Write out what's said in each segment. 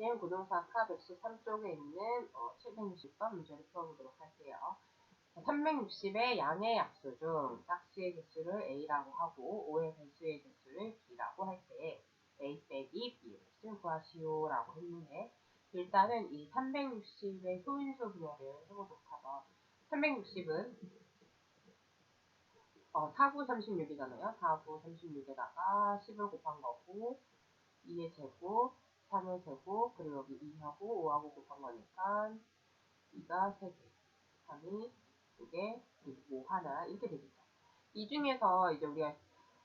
다음 고등사카 113쪽에 있는 어, 760번 문제를 풀어보도록 할게요. 360의 양의 약수 중 짝수의 개수를 A라고 하고 5의 배수의 개수를 B라고 할 때 A 빼기 B를 구하시오 라고 했는데 일단은 이 360의 소인수 분해를 해보도록 하죠. 360은 어, 4구 36이잖아요. 4구 36에다가 10을 곱한 거고 2의 제곱 3의 제곱, 그리고 여기 2하고 5하고 곱한 거니까 2가 3개, 3이 2개, 그리고 5 하나 이렇게 되겠죠. 이 중에서 이제 우리가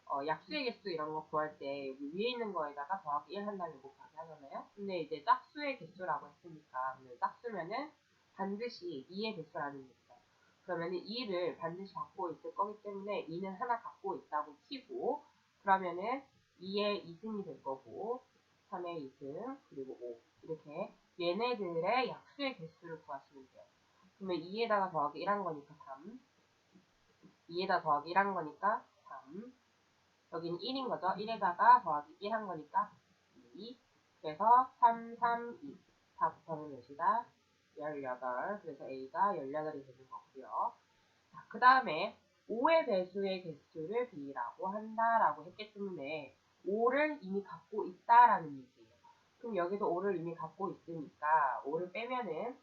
어, 약수의 개수 이런 거 구할 때 여기 위에 있는 거에다가 더하기 1 한 다음에 곱하기 하잖아요. 근데 이제 짝수의 개수라고 했으니까 짝수면은 반드시 2의 개수라는 얘기죠. 그러면은 2를 반드시 갖고 있을 거기 때문에 2는 하나 갖고 있다고 치고 그러면은 2의 2승이 될 거고 3의 2승, 그리고 5. 이렇게 얘네들의 약수의 개수를 구하시면 돼요. 그러면 2에다가 더하기 1한 거니까 3. 2에다 더하기 1한 거니까 3. 여기는 1인 거죠. 1에다가 더하기 1한 거니까 2. 그래서 3, 3, 2. 다 곱하면 몇이다? 18. 그래서 A가 18이 되는 거고요. 자, 그 다음에 5의 배수의 개수를 B라고 한다라고 했기 때문에 5를 이미 갖고 있다라는 얘기예요. 그럼 여기서 5를 이미 갖고 있으니까 5를 빼면은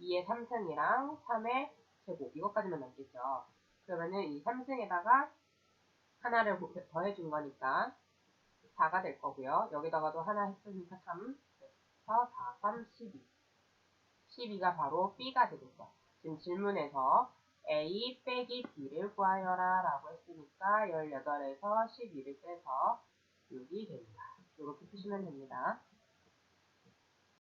2의 3승이랑 3의 제곱 이것까지만 남겠죠. 그러면은 이 3승에다가 하나를 더해준 거니까 4가 될 거고요. 여기다가도 하나 했으니까 3. 그래서 4, 3, 12. 12가 바로 B가 되겠죠. 지금 질문에서 A 빼기 B를 구하여라 라고 했으니까 18에서 12를 빼서 6이 됩니다. 이렇게 푸시면 됩니다.